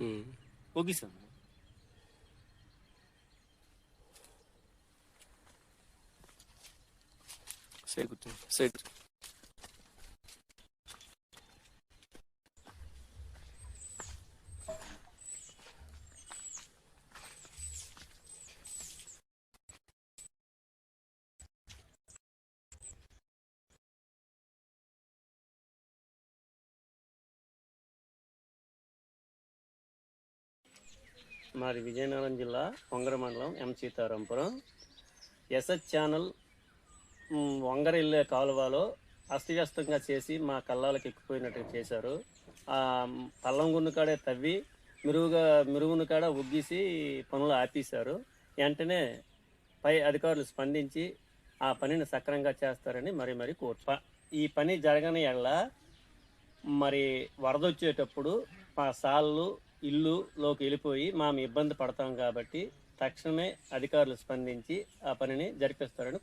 ఉమ్. ఒగ్గిస్తాం side కూర్చోండి side మాది విజయనగరం జిల్లా వంగర మండలం M Sitarampuram. S S channel Vangara ఇల్లే కాలువలో అస్తవ్యస్తంగా చేసి మా కళ్ళాలకు ఎక్కిపోయినట్టు చేశారు. పల్లం గుండు కాడే తవ్వి మెరుగుగా మెరుగును కాడ ఉగ్గేసి పనులు ఆపేశారు. వెంటనే పై అధికారులు స్పందించి ఆ పనిని సక్రమంగా చేస్తారని మరి మరి కోరు ఈ పని జరగని ఎడల మరి వరద వచ్చేటప్పుడు మా సాళ్ళు ఇల్లులోకి వెళ్ళిపోయి మేము ఇబ్బంది పడతాం కాబట్టి తక్షణమే అధికారులు స్పందించి ఆ పనిని జరిపిస్తారని